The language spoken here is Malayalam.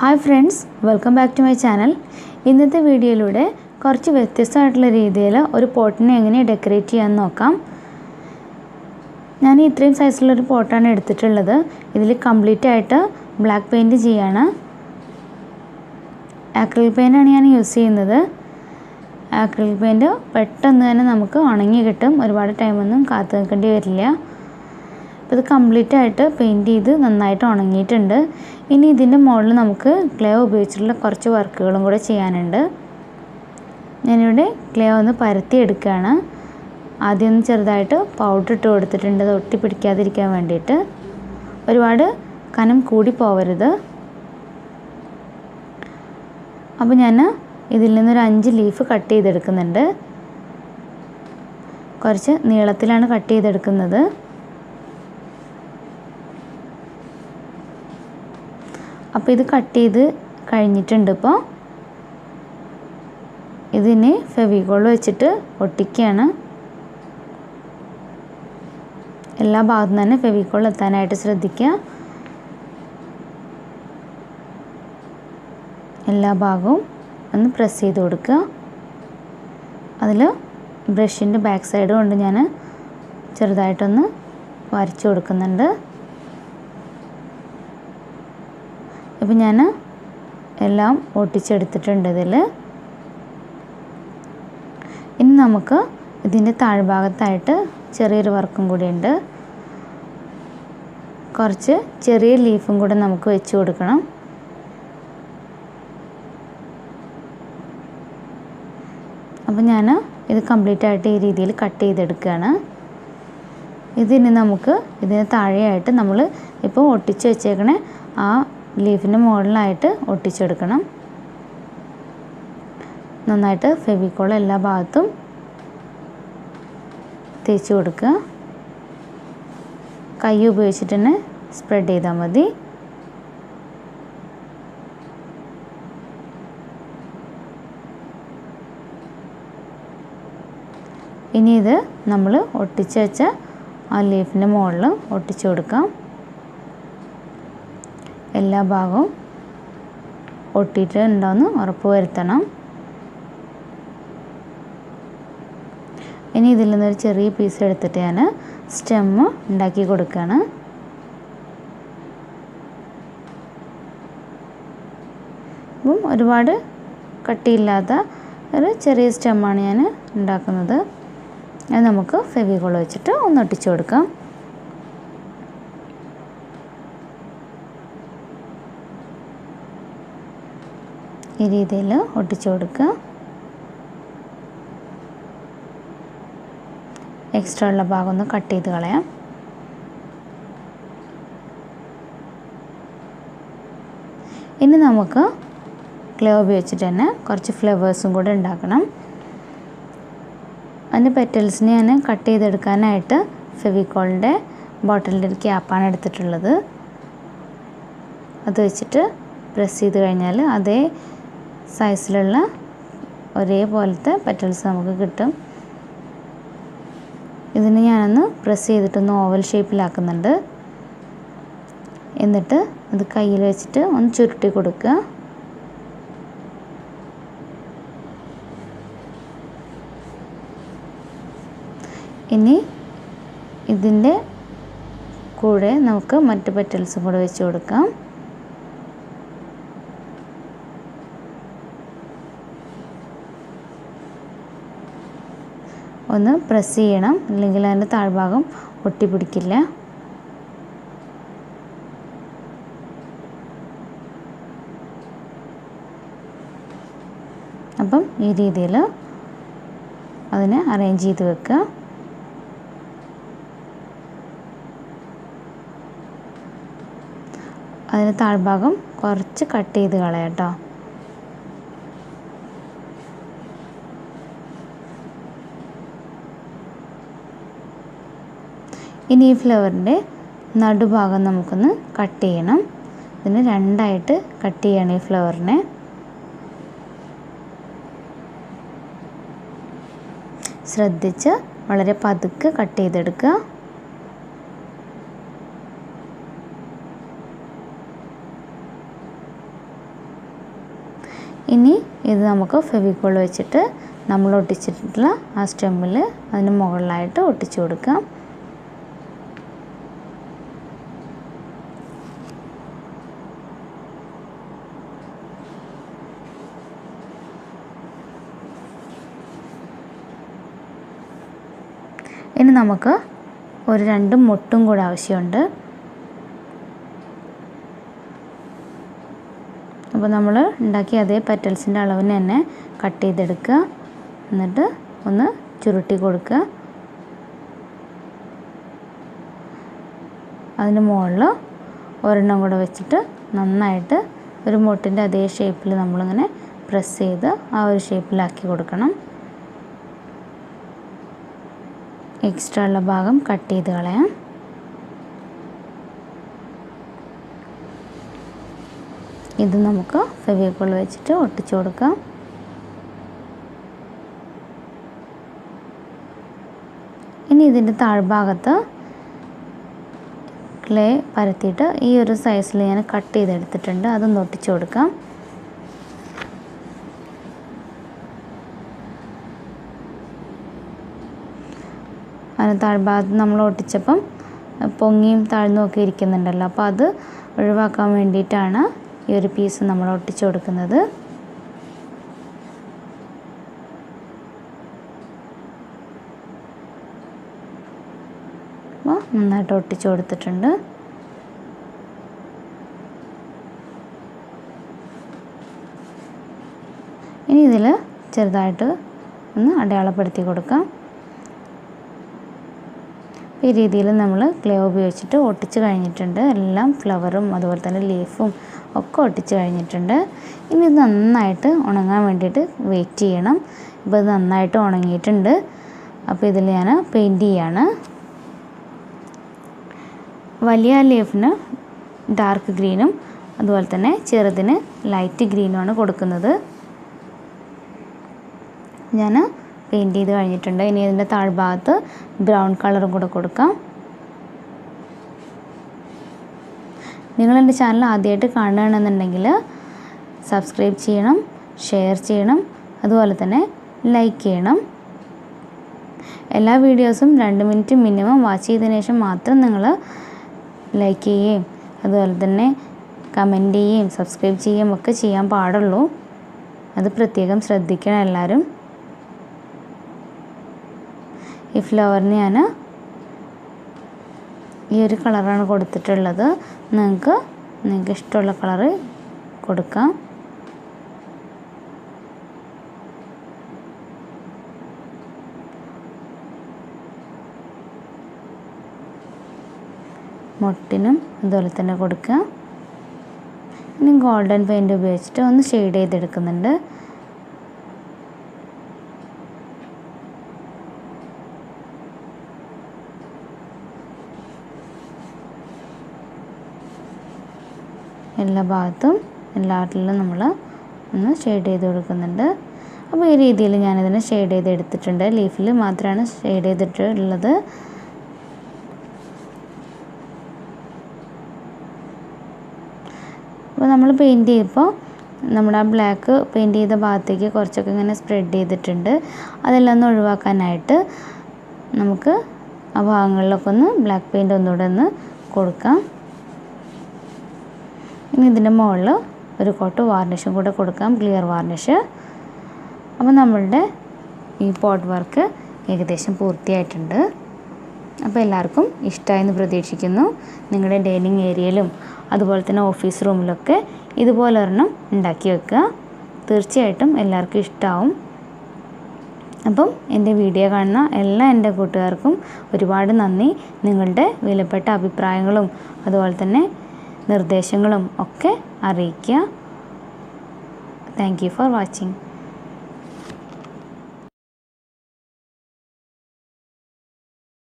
Hi friends welcome back to my channel ഇന്നത്തെ വീഡിയോയിലൂടെ കുറച്ച് വ്യത്യസ്തമായിട്ടുള്ള രീതിയിൽ ഒരു പോട്ടിനെ എങ്ങനെ ഡെക്കറേറ്റ് ചെയ്യാമെന്ന് നോക്കാം. ഞാൻ ഇത്രയും സൈസിലുള്ളൊരു പോട്ടാണ് എടുത്തിട്ടുള്ളത്. ഇതിൽ കംപ്ലീറ്റ് ആയിട്ട് ബ്ലാക്ക് പെയിന്റ് ചെയ്യാണ്. ആക്രിൽ പെയിന്റാണ് ഞാൻ യൂസ് ചെയ്യുന്നത്. ആക്രിൽ പെയിന്റ് പെട്ടെന്ന് തന്നെ നമുക്ക് ഉണങ്ങി കിട്ടും. ഒരുപാട് ടൈമൊന്നും കാത്തു നിൽക്കേണ്ടി വരില്ല. അപ്പോൾ ഇത് കംപ്ലീറ്റ് ആയിട്ട് പെയിന്റ് ചെയ്ത് നന്നായിട്ട് ഉണങ്ങിയിട്ടുണ്ട്. ഇനി ഇതിന്റെ മുകളിൽ നമുക്ക് ക്ലേ ഉപയോഗിച്ചിട്ടുള്ള കുറച്ച് വർക്കുകളും കൂടെ ചെയ്യാനുണ്ട്. ഞാനിവിടെ ക്ലേ ഒന്ന് പരത്തി എടുക്കുകയാണ്. ആദ്യം ഒന്ന് ചെറുതായിട്ട് പൗഡർ ഇട്ട് കൊടുത്തിട്ടുണ്ട്. അത് ഒട്ടി പിടിക്കാതിരിക്കാൻ വേണ്ടിയിട്ട്. ഒരുപാട് കനം കൂടി പോവരുത്. അപ്പോൾ ഞാൻ ഇതിൽ നിന്നൊരു അഞ്ച് ലീഫ് കട്ട് ചെയ്തെടുക്കുന്നുണ്ട്. കുറച്ച് നീളത്തിലാണ് കട്ട് ചെയ്തെടുക്കുന്നത്. അപ്പോൾ ഇത് കട്ട് ചെയ്ത് കഴിഞ്ഞിട്ടുണ്ട് ഇപ്പോൾ ഇതിന് ഫെവികോൾ വെച്ചിട്ട് ഒട്ടിക്കുകയാണ് എല്ലാ ഭാഗത്തും തന്നെ ഫെവികോൾ എത്താനായിട്ട് ശ്രദ്ധിക്കുക. എല്ലാ ഭാഗവും ഒന്ന് പ്രസ് ചെയ്ത് കൊടുക്കുക. അതിൽ ബ്രഷിന്റെ ബാക്ക് സൈഡ് കൊണ്ട് ഞാൻ ചെറുതായിട്ടൊന്ന് വരച്ചു കൊടുക്കുന്നുണ്ട്. ഇപ്പം ഞാൻ എല്ലാം ഒട്ടിച്ചെടുത്തിട്ടുണ്ട് ഇതിൽ. ഇനി നമുക്ക് ഇതിന്റെ താഴ്ഭാഗത്തായിട്ട് ചെറിയൊരു വർക്കും കൂടിയുണ്ട് കുറച്ച് ചെറിയ ലീഫും കൂടെ നമുക്ക് വെച്ച് കൊടുക്കണം. അപ്പോൾ ഞാൻ ഇത് കംപ്ലീറ്റ് ആയിട്ട് ഈ രീതിയിൽ കട്ട് ചെയ്തെടുക്കുകയാണ്. ഇതിന് നമുക്ക് ഇതിന് താഴെയായിട്ട് നമ്മൾ ഇപ്പോൾ ഒട്ടിച്ച് വെച്ചേക്കണേ ആ ലീഫിന്റെ മുകളിലായിട്ട് ഒട്ടിച്ചെടുക്കണം. നന്നായിട്ട് ഫെവിക്കോൾ എല്ലാ ഭാഗത്തും തേച്ച് കൊടുക്കുക. കൈ ഉപയോഗിച്ചിട്ട് തന്നെ സ്പ്രെഡ് ചെയ്താൽ മതി. ഇനി ഇത് നമ്മൾ ഒട്ടിച്ച് വെച്ച ആ ലീഫിന്റെ മുകളിൽ ഒട്ടിച്ചു കൊടുക്കാം. എല്ലാ ഭാഗവും ഒട്ടിയിട്ട് ഉണ്ടോയെന്ന് ഉറപ്പ് വരുത്തണം. ഇനി ഇതിൽ നിന്നൊരു ചെറിയ പീസ് എടുത്തിട്ട് ഞാൻ സ്റ്റെമ്മ് ഉണ്ടാക്കി കൊടുക്കുകയാണ് അപ്പം ഒരുപാട് കട്ടിയില്ലാത്ത ഒരു ചെറിയ സ്റ്റെമ്മാണ് ഞാൻ ഉണ്ടാക്കുന്നത്. അത് നമുക്ക് ഫെവികോൾ വെച്ചിട്ട് ഒന്ന് ഒട്ടിച്ചു കൊടുക്കാം. ഈ രീതിയിൽ ഒട്ടിച്ചു കൊടുക്കുക. എക്സ്ട്രാ ഉള്ള ഭാഗം ഒന്ന് കട്ട് ചെയ്ത് കളയാം. ഇനി നമുക്ക് ക്ലേ ഉപയോഗിച്ചിട്ട് തന്നെ കുറച്ച് ഫ്ലവേഴ്സും കൂടെ ഉണ്ടാക്കണം. അതിന്റെ പെറ്റൽസിനെ ഞാൻ കട്ട് ചെയ്തെടുക്കാനായിട്ട് ഫെവിക്കോളിന്റെ ബോട്ടിലിന്റെ ഒരു ക്യാപ്പാണ് എടുത്തിട്ടുള്ളത്. അത് വെച്ചിട്ട് പ്രസ് ചെയ്ത് കഴിഞ്ഞാൽ അതേ സൈസിലുള്ള ഒരേപോലത്തെ പെറ്റൽസ് നമുക്ക് കിട്ടും. ഇതിന് ഞാനൊന്ന് പ്രസ് ചെയ്തിട്ടൊന്ന് ഓവൽ ഷേപ്പിലാക്കുന്നുണ്ട് എന്നിട്ട് ഇത് കയ്യിൽ വെച്ചിട്ട് ഒന്ന് ചുരുട്ടി കൊടുക്കുക. ഇനി ഇതിന്റെ കൂടെ നമുക്ക് മറ്റ് പെറ്റൽസും കൂടെ വെച്ച് കൊടുക്കാം. ഒന്ന് പ്രസ് ചെയ്യണം. അല്ലെങ്കിൽ അതിന്റെ താഴ്ഭാഗം ഒട്ടിപ്പിടിക്കില്ല. അപ്പം ഈ രീതിയിൽ അതിനെ അറേഞ്ച് ചെയ്ത് വെക്കുക. അതിന് താഴ്ഭാഗം കുറച്ച് കട്ട് ചെയ്ത് കളയാം കേട്ടോ. ഇനി ഈ ഫ്ലവറിന്റെ നടുഭാഗം നമുക്കൊന്ന് കട്ട് ചെയ്യണം. ഇതിന് രണ്ടായിട്ട് കട്ട് ചെയ്യണം ഈ ഫ്ലവറിനെ. ശ്രദ്ധിച്ച് വളരെ പതുക്കെ കട്ട് ചെയ്തെടുക്കുക. ഇനി ഇത് നമുക്ക് ഫെവിക്കോൾ വെച്ചിട്ട് നമ്മൾ ഒട്ടിച്ചിട്ടുള്ള ആ സ്റ്റെമ്മിൽ അതിന് മുകളിലായിട്ട് ഒട്ടിച്ചു കൊടുക്കാം. നമുക്ക് ഒരു രണ്ട് മുട്ടും കൂടെ ആവശ്യമുണ്ട്. അപ്പോൾ നമ്മൾ ഉണ്ടാക്കിയ അതേ പെറ്റൽസിന്റെ അളവിന് തന്നെ കട്ട് ചെയ്തെടുക്കുക. എന്നിട്ട് ഒന്ന് ചുരുട്ടി കൊടുക്കുക. അതിന് മുകളിൽ ഒരെണ്ണം കൂടെ വെച്ചിട്ട് നന്നായിട്ട് ഒരു മുട്ടിന്റെ അതേ ഷേപ്പിൽ നമ്മളിങ്ങനെ പ്രസ് ചെയ്ത് ആ ഒരു ഷേപ്പിലാക്കി കൊടുക്കണം. എക്സ്ട്രാ ഉള്ള ഭാഗം കട്ട് ചെയ്ത് കളയാം. ഇത് നമുക്ക് ഫെവിക്കോൾ വെച്ചിട്ട് ഒട്ടിച്ചു കൊടുക്കാം. ഇനി ഇതിന്റെ താഴ്ഭാഗത്ത് ക്ലേ പരത്തിയിട്ട് ഈ ഒരു സൈസിൽ ഞാൻ കട്ട് ചെയ്തെടുത്തിട്ടുണ്ട്. അതൊന്ന് ഒട്ടിച്ചു കൊടുക്കാം. അതിന് താഴ്ഭാഗത്ത് നമ്മൾ ഒട്ടിച്ചപ്പം പൊങ്ങിയും താഴ്ന്നും ഒക്കെ ഇരിക്കുന്നുണ്ടല്ലോ. അപ്പോൾ അത് ഒഴിവാക്കാൻ വേണ്ടിയിട്ടാണ് ഈ ഒരു പീസ് നമ്മൾ ഒട്ടിച്ചു കൊടുക്കുന്നത്. അപ്പോൾ നന്നായിട്ട് ഒട്ടിച്ചു കൊടുത്തിട്ടുണ്ട്. ഇനി ഇതിൽ ചെറുതായിട്ട് ഒന്ന് അടയാളപ്പെടുത്തി കൊടുക്കാം. ഈ രീതിയിൽ നമ്മൾ ക്ലേ ഉപയോഗിച്ചിട്ട് ഒട്ടിച്ച് കഴിഞ്ഞിട്ടുണ്ട്. എല്ലാം ഫ്ലവറും അതുപോലെ തന്നെ ലീഫും ഒക്കെ ഒട്ടിച്ച് കഴിഞ്ഞിട്ടുണ്ട്. ഇനി ഇത് നന്നായിട്ട് ഉണങ്ങാൻ വേണ്ടിയിട്ട് വെയിറ്റ് ചെയ്യണം. ഇപ്പോൾ ഇത് നന്നായിട്ട് ഉണങ്ങിയിട്ടുണ്ട്. അപ്പോൾ ഇതിൽ ഞാൻ പെയിന്റ് ചെയ്യാണ്. വലിയ ലീഫിന് ഡാർക്ക് ഗ്രീനും അതുപോലെ തന്നെ ചെറുതിന് ലൈറ്റ് ഗ്രീനുമാണ് കൊടുക്കുന്നത്. ഞാൻ പെയിന്റ് ചെയ്ത് കഴിഞ്ഞിട്ടുണ്ട്. ഇനി ഇതിന്റെ താഴ്ഭാഗത്ത് ബ്രൗൺ കളറും കൂടെ കൊടുക്കാം. നിങ്ങൾ എന്റെ ചാനൽ ആദ്യമായിട്ട് കാണുകയാണെന്നുണ്ടെങ്കിൽ സബ്സ്ക്രൈബ് ചെയ്യണം ഷെയർ ചെയ്യണം അതുപോലെ തന്നെ ലൈക്ക് ചെയ്യണം. എല്ലാ വീഡിയോസും രണ്ട് മിനിറ്റ് മിനിമം വാച്ച് ചെയ്തതിന് ശേഷം മാത്രം നിങ്ങൾ ലൈക്ക് ചെയ്യുകയും അതുപോലെ തന്നെ കമന്റ് ചെയ്യുകയും സബ്സ്ക്രൈബ് ചെയ്യുകയും ഒക്കെ ചെയ്യാൻ പാടുള്ളൂ. അത് പ്രത്യേകം ശ്രദ്ധിക്കണം എല്ലാവരും. ഈ ഫ്ലവറിന് ഞാൻ ഈ ഒരു കളറാണ് കൊടുത്തിട്ടുള്ളത്. നിങ്ങൾക്ക് നിങ്ങൾക്ക് ഇഷ്ടമുള്ള കളറ് കൊടുക്കാം. മുട്ടിനും അതുപോലെ തന്നെ കൊടുക്കുക ഇനി ഗോൾഡൻ പെയിന്റ് ഉപയോഗിച്ചിട്ട് ഒന്ന് ഷെയ്ഡ് ചെയ്തെടുക്കുന്നുണ്ട്. എല്ലാ ഭാഗത്തും എല്ലാറ്റിലും നമ്മൾ ഒന്ന് ഷെയ്ഡ് ചെയ്ത് കൊടുക്കുന്നുണ്ട്. അപ്പോൾ ഈ രീതിയിൽ ഞാനിതിനെ ഷെയ്ഡ് ചെയ്ത് എടുത്തിട്ടുണ്ട്. ലീഫിൽ മാത്രമാണ് ഷെയ്ഡ് ചെയ്തിട്ടുള്ളത്. അപ്പോൾ നമ്മൾ പെയിന്റ് ചെയ്യുമ്പോൾ നമ്മുടെ ആ ബ്ലാക്ക് പെയിന്റ് ചെയ്ത ഭാഗത്തേക്ക് കുറച്ചൊക്കെ ഇങ്ങനെ സ്പ്രെഡ് ചെയ്തിട്ടുണ്ട്. അതെല്ലാം ഒന്ന് ഒഴിവാക്കാനായിട്ട് നമുക്ക് ആ ഭാഗങ്ങളിലൊക്കെ ഒന്ന് ബ്ലാക്ക് പെയിന്റ് ഒന്നുകൂടെ ഒന്ന് കൊടുക്കാം. ഇനി ഇതിന്റെ മുകളിൽ ഒരു കോട്ട് വാർണിഷും കൂടെ കൊടുക്കാം ക്ലിയർ വാർണിഷ് അപ്പോൾ നമ്മളുടെ ഈ പോട്ട് വർക്ക് ഏകദേശം പൂർത്തിയായിട്ടുണ്ട്. അപ്പോൾ എല്ലാവർക്കും ഇഷ്ടമായെന്ന് പ്രതീക്ഷിക്കുന്നു. നിങ്ങളുടെ ഡൈനിങ് ഏരിയയിലും അതുപോലെ തന്നെ ഓഫീസ് റൂമിലൊക്കെ ഇതുപോലെ ഒരെണ്ണം ഉണ്ടാക്കി വെക്കുക. തീർച്ചയായിട്ടും എല്ലാവർക്കും ഇഷ്ടമാവും. അപ്പം എന്റെ വീഡിയോ കാണുന്ന എല്ലാ എന്റെ കൂട്ടുകാർക്കും ഒരുപാട് നന്ദി. നിങ്ങളുടെ വിലപ്പെട്ട അഭിപ്രായങ്ങളും അതുപോലെ തന്നെ നിർദ്ദേശങ്ങളും ഒക്കെ അറിയിക്കുക. Thank you for watching